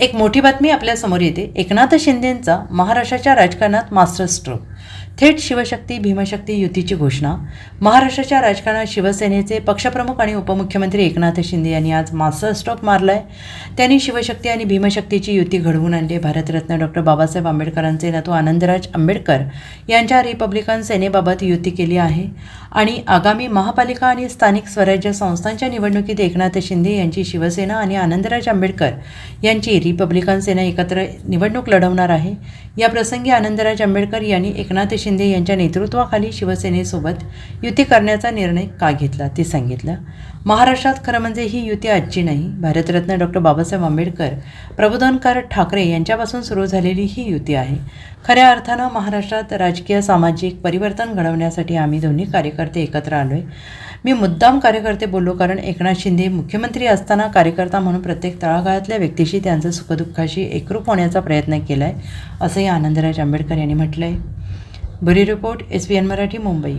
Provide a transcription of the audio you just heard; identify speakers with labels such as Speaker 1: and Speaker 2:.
Speaker 1: एक मोठी बातमी आपल्यासमोर येते. एकनाथ शिंदेंचा महाराष्ट्राच्या राजकारणात मास्टर स्ट्रोक थेट शिवशक्ती भीमशक्ती युतीची घोषणा. महाराष्ट्राच्या राजकारणात शिवसेनेचे पक्षप्रमुख आणि उपमुख्यमंत्री एकनाथ शिंदे यांनी आज मास्टर स्ट्रोक मारलाय. त्यांनी शिवशक्ती आणि भीमशक्तीची युती घडवून आणली. भारतरत्न डॉक्टर बाबासाहेब आंबेडकरांचे नातू आनंदराज आंबेडकर यांच्या रिपब्लिकन सेनेबाबत युती केली आहे. आणि आगामी महापालिका आणि स्थानिक स्वराज्य संस्थांच्या निवडणुकीत एकनाथ शिंदे यांची शिवसेना आणि आनंदराज आंबेडकर यांची रिपब्लिकन सेना एकत्र निवडणूक लढवणार आहे. या प्रसंगी आनंदराज आंबेडकर यांनी एकनाथ शिंदे यांच्या नेतृत्वाखाली शिवसेनेसोबत युती करण्याचा निर्णय का घेतला ते सांगितलं. महाराष्ट्रात खरं म्हणजे ही युती आजची नाही. भारतरत्न डॉक्टर बाबासाहेब आंबेडकर प्रबोधनकार ठाकरे यांच्यापासून सुरू झालेली ही युती आहे. खऱ्या अर्थानं महाराष्ट्रात राजकीय सामाजिक परिवर्तन घडवण्यासाठी आम्ही दोन्ही कार्यकर्ते एकत्र आलो आहे मी मुद्दाम कार्यकर्ते बोललो कारण एकनाथ शिंदे मुख्यमंत्री असताना कार्यकर्ता म्हणून प्रत्येक तळागाळातल्या व्यक्तीशी त्यांचं सुखदुःखाशी एकरूप होण्याचा प्रयत्न केला आहे असंही आनंदराज आंबेडकर यांनी म्हटलं आहे bureau report S B N Marathi Mumbai.